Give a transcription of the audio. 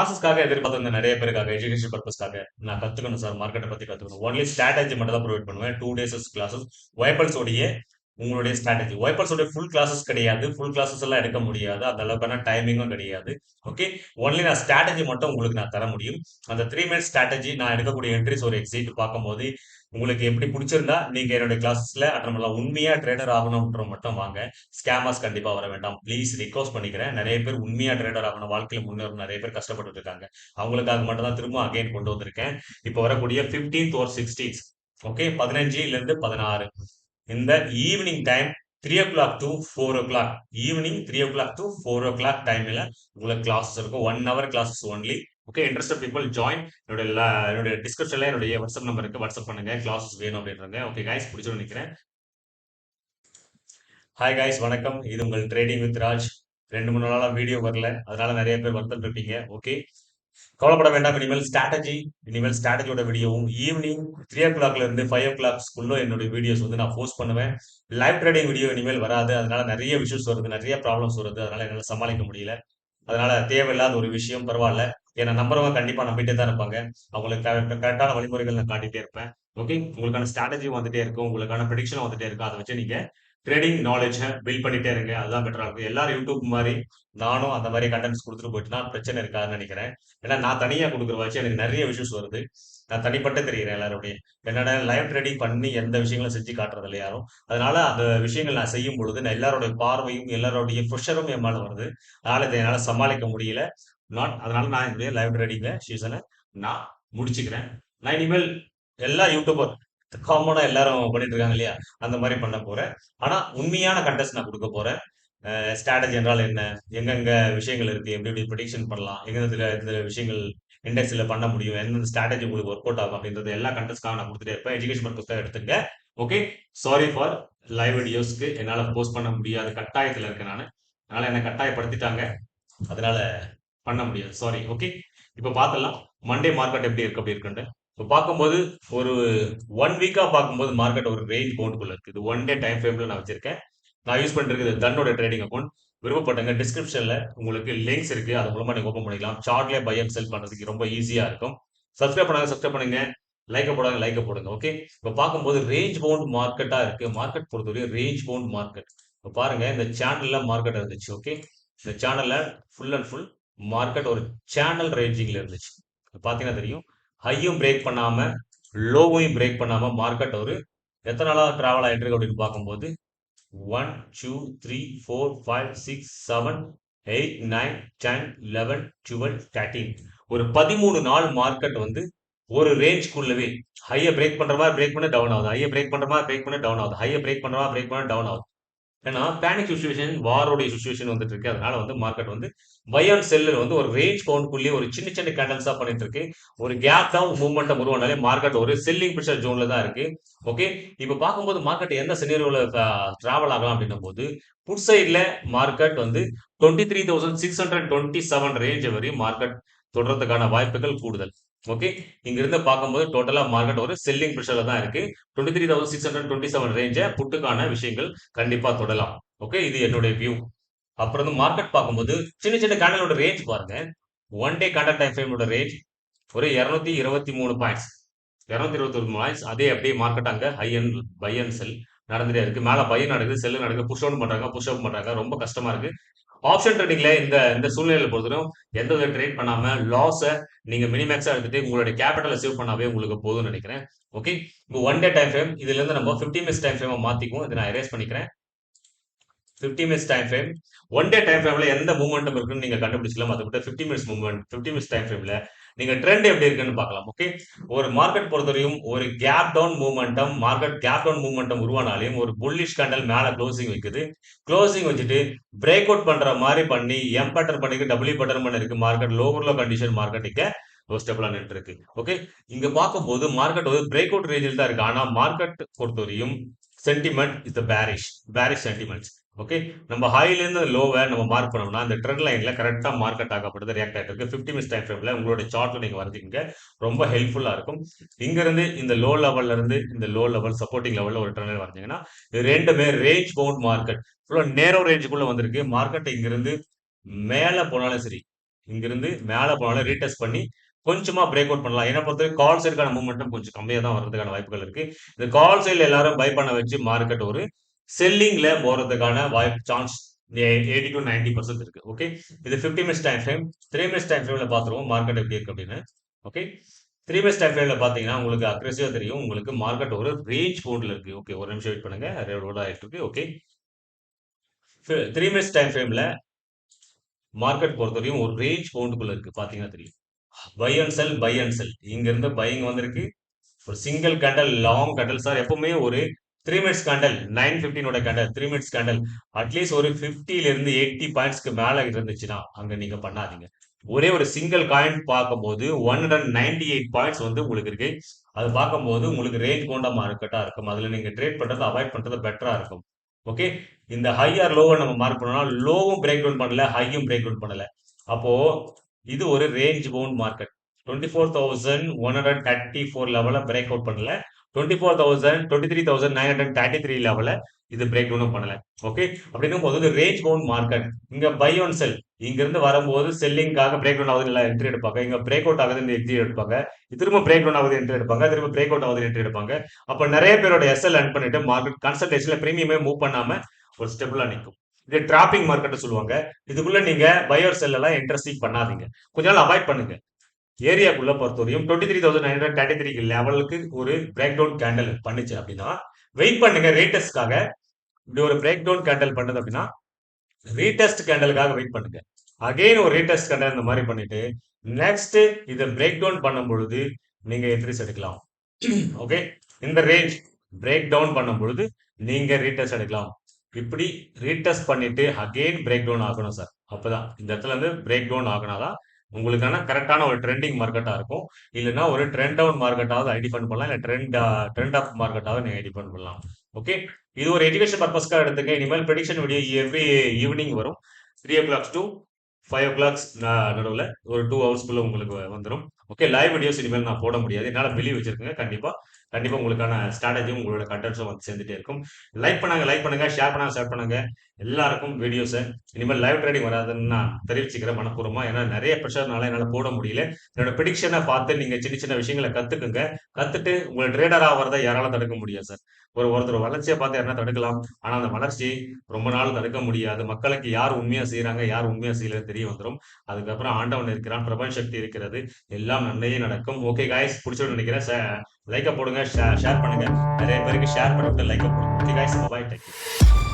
கிளாஸஸ்க்காக எதிர்பார்த்து நிறைய பேருக்காக எஜுகேஷன் பர்பஸ்க்காக நான் கத்துக்கணும் சார் மார்க்கெட்டை பத்தி கத்துக்கணும். ஒன்லி ஸ்ட்ராட்டஜி மட்டும் தான் ப்ரொவைட் பண்ணுவேன். டூ டேஸஸ் கிளாஸஸ் வைப்பல்ஸ் உடைய உங்களுடைய ஸ்ட்ராட்டஜி ஒய்பர்ஸோட ஃபுல் கிளாஸஸ் கிடையாது. ஃபுல் கிளாஸஸ் எல்லாம் எடுக்க முடியாது. அந்த அளவுக்கான டைமிங்கும் கிடையாது. ஓகே ஒன்லி நான் ஸ்ட்ராட்டஜி மட்டும் உங்களுக்கு நான் தர முடியும். அந்த த்ரீ மினிட்ஸ் ஸ்ட்ராட்டஜி நான் எடுக்கக்கூடிய என்ட்ரிஸ் ஒரு எக்ஸைட் பார்க்கும்போது உங்களுக்கு எப்படி பிடிச்சிருந்தா நீங்க என்னுடைய கிளாஸஸ்ல அட்டன் பண்ணலாம். உண்மையா ட்ரேடர் ஆகணும்ன்ற மட்டும் வாங்க. ஸ்கேமர்ஸ் கண்டிப்பா வர வேண்டாம். ப்ளீஸ் ரிக்வஸ்ட் பண்ணிக்கிறேன். நிறைய பேர் உண்மையா ட்ரேடர் ஆகணும். வாழ்க்கையில முன்னேறும் நிறைய பேர் கஷ்டப்பட்டு இருக்காங்க. அவங்களுக்காக மட்டும் தான் திரும்ப அகைன் கொண்டு வந்திருக்கேன். இப்போ வரக்கூடிய ஃபிஃப்டீன்த் ஒரு சிக்ஸ்டீன்த் ஓகே பதினஞ்சுல இருந்து பதினாறு. இந்த evening time three o'clock to four o'clock evening three o'clock to four o'clock டைமில் உங்களுக்கு கிளாஸஸ் இருக்கும் one hour classes only okay interest people join என்னோட என்னுடைய டிஸ்கிரிப்ஷன்ல என்னுடைய வாட்ஸ்அப் நம்பருக்கு வாட்ஸ்அப் பண்ணுங்க. கிளாஸஸ் வேணும் அப்படின்றாங்க. ஓகே கைஸ் பிடிச்சு நினைக்கிறேன். ஹாய் கைஸ் வணக்கம். இது உங்கள் ட்ரேடிங் வித் ராஜ் ரெண்டு மூணு நாளாக வீடியோ வரல. அதனால நிறைய பேர் வருத்தம் இருப்பீங்க ஓகே கவலைப்பட வேண்டாம். இனிமேல் ஸ்ட்ராட்டஜி இனிமேல் ஸ்ட்ராட்டஜியோட வீடியோவும் ஈவினிங் த்ரீ ஓ கிளாக்ல இருந்து ஃபைவ் ஓ கிளாக்ஸ்க்குள்ள என்னுடைய வீடியோஸ் வந்து நான் போஸ்ட் பண்ணுவேன். லைவ் ட்ரேடிங் வீடியோ இனிமேல் வராது. அதனால நிறைய விஷயஸ் வருது. நிறைய ப்ராப்ளம்ஸ் வருது. அதனால என்னால் சமாளிக்க முடியல. அதனால தேவையில்லாத ஒரு விஷயம் பரவாயில்ல. ஏன்னா நம்புறவங்க கண்டிப்பா நம்பிட்டே தான் இருப்பாங்க. அவங்களுக்கு கரெக்டான வழிமுறைகள் நான் காட்டிட்டே இருப்பேன். ஓகே உங்களுக்கான ஸ்ட்ராட்டஜி வந்துட்டே இருக்கும். உங்களுக்கான ப்ரெடிக்ஷன் வந்துட்டே இருக்கும். அதை வச்சு நீங்க ட்ரேடிங் நாலேஜை பில்ட் பண்ணிட்டே இருங்க. அதுதான் பெட்டரா இருக்கும். எல்லாரும் யூடியூப் மாதிரி நானும் அந்த மாதிரி கண்டென்ட்ஸ் கொடுத்துட்டு போயிட்டுனா பிரச்சனை இருக்காதுன்னு நினைக்கிறேன். ஏன்னா நான் தனியா கொடுக்குற வச்சு எனக்கு நிறைய விஷயஸ் வருது. நான் தனிப்பட்ட தெரிகிறேன் எல்லாருடைய என்னோட லைவ் ட்ரேடிங் பண்ணி எந்த விஷயங்களும் செஞ்சு காட்டுறது இல்லை யாரும். அதனால அந்த விஷயங்கள் நான் செய்யும் பொழுது நான் எல்லாருடைய பார்வையும் எல்லாருடைய ப்ரெஷரும் என் மேல வருது. அதனால இதை என்னால் சமாளிக்க முடியல. நாட் அதனால நான் என்னுடைய லைவ் ட்ரேடிங் சீசனை நான் முடிச்சுக்கிறேன். நான் இனிமேல் எல்லா யூடியூபர் காமனா எல்லாரும் பண்ணிட்டு இருக்காங்க இல்லையா? அந்த மாதிரி பண்ண போறேன். ஆனா உண்மையான கண்டெஸ்ட் நான் கொடுக்க போறேன். ஸ்ட்ராட்டஜி என்றால் என்ன? எங்கெங்க விஷயங்கள் இருக்கு? எப்படி எப்படி ப்ரொடிக்ஷன் பண்ணலாம்? எங்க எந்த இந்த விஷயங்கள் இண்டெக்ஸ்ல பண்ண முடியும்? எந்தெந்த ஸ்ட்ராட்டஜி உங்களுக்கு ஒர்க் அவுட் ஆகும்? அப்படின்றது எல்லா கண்டெஸ்ட்காக நான் கொடுத்துட்டே இருப்பேன். எஜுகேஷன் பர்பஸ்க்காக எடுத்துங்க ஓகே சாரி ஃபார் லைவ் வீடியோஸ்க்கு என்னால் போஸ்ட் பண்ண முடியாத. கட்டாயத்தில் இருக்கேன் நான். அதனால என்னை கட்டாயப்படுத்திட்டாங்க. அதனால பண்ண முடியாது. சாரி ஓகே இப்போ பார்த்தலாம் மண்டே மார்க்கெட் எப்படி இருக்கு? அப்படி இருக்குன்ட்டு. இப்போ பார்க்கும்போது ஒரு ஒன் வீக்காக பார்க்கும்போது மார்க்கெட் ஒரு ரேஞ்ச் பவுண்டுக்குள்ள இருக்குது இது ஒன் டே டைம் ஃப்ரேம்ல நான் வச்சிருக்கேன். நான் யூஸ் பண்ணுறது தன்னோட ட்ரேடிங் அக்கௌண்ட் விருப்பப்பட்டங்க டிஸ்கிரிப்ஷனில் உங்களுக்கு லிங்க்ஸ் இருக்குது அது மூலமாக நீங்கள் ஓப்பன் பண்ணிக்கலாம். சார்ட்லேயே பை அண்ட் செல் பண்ணுறதுக்கு ரொம்ப ஈஸியாக இருக்கும். சப்ஸ்கிரைப் பண்ணாங்க. சப்ஸ்கிரைப் பண்ணுங்க லைக்கை போடாங்க லைக்கை போடுங்க. ஓகே இப்போ பார்க்கும்போது ரேஞ்ச் பவுண்ட் மார்க்கெட்டாக இருக்குது மார்க்கெட் பொறுத்தவரையும் ரேஞ்ச் பவுண்ட் மார்க்கெட் இப்போ பாருங்க இந்த சேனல்ல மார்க்கெட் இருந்துச்சு. ஓகே இந்த சேனல்ல ஃபுல் அண்ட் ஃபுல் மார்க்கெட் ஒரு சேனல் ரேஞ்சிங்ல இருந்துச்சு. பார்த்தீங்கன்னா தெரியும். ஹையும் பிரேக் பண்ணாம லோவையும் பிரேக் பண்ணாம மார்க்கெட் ஒரு எத்தனை நாளாக டிராவல் ஆகிட்டு இருக்கு அப்படின்னு பார்க்கும்போது one two three four five six seven eight nine ten eleven twelve thirteen ஒரு பதிமூணு நாள் மார்க்கெட் வந்து ஒரு ரேஞ்ச்குள்ளவே ஹையை பிரேக் பண்ணுற மாதிரி பிரேக் பண்ண டவுன் ஆகுது. ஹையை பிரேக் பண்ணுற மாதிரி பிரேக் பண்ண டவுன் ஆகுது. ஹையை பிரேக் பண்ணுற மாதிரி பிரேக் பண்ண டவுன் ஆகுது. ஏன்னா பேனிக் சுச்சுவேஷன் வாரோடைய சுச்சுவேஷன் வந்துட்டு இருக்கு. அதனால வந்து மார்க்கெட் வந்து பை ஆன் செல்லர் வந்து ஒரு ரேஞ்ச் பவுண்ட்குள்ளேயே ஒரு சின்ன சின்ன கேண்டல்ஸா பண்ணிட்டு இருக்கு. ஒரு கேப் தான் மூவ்மெண்ட் உருவானாலே மார்க்கெட் ஒரு செல்லிங் ப்ரெஷர் ஜோன்ல தான் இருக்கு. ஓகே இப்ப பார்க்கும்போது மார்க்கெட் எந்த சினேரியோல டிராவல் ஆகலாம் அப்படின்னும் போது புட் சைட்ல மார்க்கெட் வந்து twenty three thousand six hundred twenty seven range வரையும் மார்க்கெட் தொடர்றதுக்கான வாய்ப்புகள் கூடுதல். ஓகே இங்க இருந்து பார்க்கும்போது டோட்டலா மார்க்கெட் ஒரு செல்லிங் ப்ரெஷர்ல தான் இருக்கு. Twenty three thousand six hundred twenty seven ரேஞ்சை புட்டுக்கான விஷயங்கள் கண்டிப்பா தொடலாம். ஓகே இது என்னுடைய வியூ அப்புறம் வந்து மார்க்கெட் பார்க்கும்போது சின்ன சின்ன கேண்டலோட ரேஞ்ச் பாருங்க. ஒன் டே கேண்டல் டைம் ஃப்ரேமோட ரேஞ்ச் ஒரு இரநூத்தி இருபத்தி மூணு பாயிண்ட்ஸ் இருநூத்தி இருபத்தி ஒரு பாயிண்ட்ஸ் அதே அப்படியே மார்க்கெட் அங்கே high and buy and sell நடந்துட்டே இருக்கு. மேல பையன் நடக்குது செல்லு நடக்குது. புஷ் அவுட் பண்றாங்க புஷ் அப் பண்றாங்க. ரொம்ப கஷ்டமா இருக்கு. ஆப்ஷன் ட்ரேடிங்ல இந்த இந்த சூழ்நிலையில பொறுத்தவரைக்கும் எந்த வித ட்ரேட் பண்ணாம லாஸை நீங்க மினிமேக்ஸா எடுத்துட்டு உங்களுடைய கேபிட்டலை சேவ் பண்ணாவே உங்களுக்கு போதும்னு நினைக்கிறேன். ஓகே இப்போ ஒன் டே டைம் ஃப்ரேம் இதுல இருந்து நம்ம பிப்டி மினிட்ஸ் டைம் ஃப்ரேம் மாத்திக்குவோம். இதை நான் எரேஸ் பண்ணிக்கிறேன். Fifty minutes time frame one day time ஃப்ரேம்ல எந்த மூவ்மெண்ட்டும் இருக்குன்னு நீங்க கண்டுபிடிச்சலாம் அதை விட்டு fifty minutes movement fifty minutes time ஃப்ரேம்ல நீங்க ட்ரெண்ட் எப்படி இருக்குன்னு பார்க்கலாம் ஓகே ஒரு மார்க்கெட் பொறுத்தவரையும் ஒரு gap down momentum market gap down momentum உருவானாலையும் ஒரு புல்லிஷ் கண்டல் மேல க்ளோசிங் வைக்குது. க்ளோசிங் வச்சுட்டு பிரேக் அவுட் பண்ற மாதிரி பண்ணி எம் பேட்டர் பண்ணிக்கு டபுள்யூ பேட்டர் பண்ணிருக்கு மார்க்கெட் லோவர் லோ கண்டிஷன் மார்க்கெட்டுக்கு ஸ்டெபிளா நின்று இருக்கு ஓகே இங்க பார்க்கும்போது மார்க்கெட் வந்து பிரேக் அவுட் ரேஞ்சில் தான் இருக்கு. ஆனா மார்க்கெட் பொறுத்தவரையும் sentiment is the bearish bearish sentiments okay நம்ம ஹைலேருந்து லோவை நம்ம மார்க் பண்ணோம்னா அந்த ட்ரெண்ட் லைனில் கரெக்டாக மார்க்கெட் ஆகப்படுது ரியாக்ட் ஆகிட்டு இருக்கு. ஃபிஃப்டி மினிட்ஸ் டைம் ஃப்ரேமில் உங்களோட சார்ட்டில் நீங்கள் வரைஞ்சிங்க ரொம்ப ஹெல்ப்ஃபுல்லாக இருக்கும். இங்கேருந்து இந்த லோ லெவல்ல இருந்து இந்த லோ லெவல் சப்போர்ட்டிங் லெவலில் ஒரு ட்ரெண்ட் வரைஞ்சிங்கன்னா ரெண்டுமே ரேஞ்ச் பவுண்ட் மார்க்கெட் ஃபுல்லாக நேரோ ரேஞ்சுக்குள்ளே வந்திருக்கு. மார்க்கெட் இங்கேருந்து மேலே போனாலும் சரி இங்கிருந்து மேலே போனாலும் ரீடெஸ்ட் பண்ணி கொஞ்சமா பிரேக் அவுட் பண்ணலாம். என்ன பொறுத்தவரைக்கும் கால் சைடுக்கான மூவ்மெண்ட்டும் கொஞ்சம் கம்மியாக தான் வர்றதுக்கான வாய்ப்புகள் இருக்கு. இந்த கால் சைடில் எல்லாரும் பை பண்ண வச்சு மார்க்கெட் ஒரு செல்லிங்ல போறதுக்கான வாய்ப்பு chance eighty to ninety percent இருக்கு. ஓகே. இது 50 minutes time frame. Three minutes time ஃப்ரேம்ல பாத்துருவோம் மார்க்கெட் எப்படி இருக்கு அப்படின்னு. ஓகே. த்ரீ மினிட்ஸ் டைம் ஃப்ரேம்ல பார்த்தீங்கன்னா, உங்களுக்கு அக்ரெசிவா தெரியும். உங்களுக்கு மார்க்கெட் ஒரு ரேஞ்ச் போன்ல இருக்கு. ஓகே. ஒரு நிமிஷம் வெயிட் பண்ணுங்க. லோட் ஆயிட்டு இருக்கு. ஓகே. த்ரீ மினிட்ஸ் டைம் ஃப்ரேம்ல மார்க்கெட் பொறுத்தவரையும் ஒரு ரேஞ்ச் பவுண்டுக்குள்ள இருக்கு. பார்த்தீங்கன்னா தெரியும். Buy and sell, buy and sell. இங்க இருந்து பையிங் வந்திருக்கு. ஒரு single candle long candle sir எப்பவுமே ஒரு three minutes candle nine ஃபிஃப்டினோட candle three minutes candle at least ஒரு 50ல இருந்து 80 பாயிண்ட்ஸ்க்கு மேல இருந்துச்சுன்னா, அங்க நீங்க பண்ணாதீங்க. ஒரே ஒரு சிங்கிள் காயின் பார்க்கும்போது 198 பாயிண்ட்ஸ் வந்து உங்களுக்கு இருக்கு. அது பார்க்கும்போது உங்களுக்கு ரேஞ்ச் பவுண்டா மார்க்கெட்டா இருக்கும். அதுல நீங்க ட்ரேட் பண்றது அவாய்ட் பண்றது பெட்டரா இருக்கும். ஓகே. இந்த ஹை ஆர் நம்ம மார்க் பண்ணோம்னா, லோவும் பிரேக் டவுன் பண்ணல, ஹையும் பிரேக் டவுன் பண்ணல. அப்போ இது ஒரு range bound market. Twenty four thousand one hundred thirty four லெவலில் பிரேக் அவுட் பண்ணல. 24,000 23,933 லெவல இது பிரேக் டவுனும் பண்ணல. ஓகே. அப்படின்னும் போது ரேஞ்ச் பவுண்ட் மார்க்கெட். இங்க பை ஒன் செல். இங்கிருந்து வரும்போது செல்லிங்காக பிரேக் டவுன் ஆகுதுன்னு நல்லா என்ட்ரி எடுப்பாங்க. இங்க பிரேக் அவுட் ஆகுதுன்னு என்ட்ரி எடுப்பாங்க. திரும்ப பிரேக் டவுன் ஆகுது என்ட்ரி எடுப்பாங்க. திரும்ப பிரேக் அவுட் ஆகுது என்ட்ரி எடுப்பாங்க. அப்ப நிறைய பேரோட எஸ்எல் அன் பண்ணிட்டு மார்க்கெட் கன்சல்டேஷன்ல பிரீமியமே மூவ் பண்ணாம ஒரு ஸ்டெப்ல நிற்கும் இது டிராப்பிங் மார்க்கெட் சொல்லுவாங்க. இதுக்குள்ள நீங்க பை செல் எல்லாம் இன்ட்ரெஸ்டிங் பண்ணாதீங்க. கொஞ்ச நாள் அவாய்ட் பண்ணுங்க. ஏரியாக்குள்ள பொறுத்தவரையும் 23,933 லெவலுக்கு ஒரு பிரேக் டவுன் கேண்டல் பண்ணுச்சு அப்படின்னா, வெயிட் பண்ணுங்க ரீடெஸ்ட்காக. இப்படி ஒரு பிரேக் டவுன் கேண்டல் பண்ணுது அப்படின்னா, ரீடெஸ்ட் கேண்டலுக்காக வெயிட் பண்ணுங்க. அகைன் ஒரு ரீடெஸ்ட் கேண்டல் இந்த மாதிரி பண்ணிட்டு, நெக்ஸ்ட் இதை பிரேக் டவுன் பண்ணும் பொழுது நீங்க என்ட்ரிஸ் எடுக்கலாம். ஓகே. இந்த ரேஞ்ச் பிரேக் டவுன் பண்ணும் பொழுது நீங்க ரீடெஸ்ட் எடுக்கலாம். இப்படி ரீடெஸ்ட் பண்ணிட்டு அகைன் பிரேக் டவுன் ஆகணும் சார். அப்பதான் இந்த இடத்துல இருந்து பிரேக் டவுன் ஆகுனா தான் உங்களுக்கான கரெக்டான ஒரு ட்ரெண்டிங் மார்க்கெட்டாக இருக்கும். இல்லைன்னா ஒரு ட்ரெண்ட் டவுன் மார்க்கெட்டாவது ஐடென்டிஃபை பண்ணலாம். இல்லை ட்ரெண்ட் ட்ரெண்ட் ஆஃப் மார்க்கெட்டாவது நீங்கள் ஐடென்டிஃபை பண்ணலாம். ஓகே. இது ஒரு எஜுகேஷன் பர்பஸ்க்காக எடுத்துங்க. இனிமேல் ப்ரெடிக்ஷன் வீடியோ எவ்ரி ஈவினிங் வரும். 3:00 டூ ஃபைவ் ஓ கிளாக்ஸ் நடுவில் ஒரு டூ ஹவர்ஸ்க்குள்ளே உங்களுக்கு வந்துடும் ஓகே. லைவ் வீடியோஸ் இனிமேல் நான் போட முடியாது. என்னால் பிலீவ் வச்சிருக்கேங்க. கண்டிப்பாக கண்டிப்பா உங்களுக்கான ஸ்ட்ராட்டஜியும் உங்களோட கண்டென்ட்ஸும் வந்து சேர்ந்துட்டே இருக்கும். லைக் பண்ணாங்க லைக் பண்ணுங்க. ஷேர் பண்ணாங்க ஷேர் பண்ணுங்க. எல்லாருக்கும் வீடியோஸை இனிமேல் லைவ் ட்ரேடிங் வராதுன்னு நான் தெரிவிச்சுக்கிறேன் மனப்பூர்வமாக ஏன்னா நிறைய ப்ரெஷர்னால என்னால் போட முடியல. என்னோட பிடிக்ஷனை பார்த்து நீங்க சின்ன சின்ன விஷயங்கள கற்றுக்குங்க கத்துட்டு உங்களை ட்ரேடர் ஆவறத யாராலும் தடுக்க முடியாது சார். ஒரு ஒருத்தர் வளர்ச்சியை பார்த்து யாருனா தடுக்கலாம். ஆனால் அந்த வளர்ச்சி ரொம்ப நாள் தடுக்க முடியாது. மக்களுக்கு யார் உண்மையா செய்கிறாங்க யார் உண்மையாக செய்யலன்னு தெரிய வந்துடும் அதுக்கப்புறம் ஆண்டவன் இருக்கிறான், பிரபஞ்ச சக்தி இருக்கிறது. எல்லாம் நன்மையே நடக்கும். ஓகே காய்ஸ் பிடிச்சோன்னு நினைக்கிறேன் லைக்கை போடுங்க. ஷே ஷேர் பண்ணுங்க. நிறைய பேருக்கு ஷேர் பண்ணிவிட்டு லைக் போடுங்க. Okay guys bye. Take care.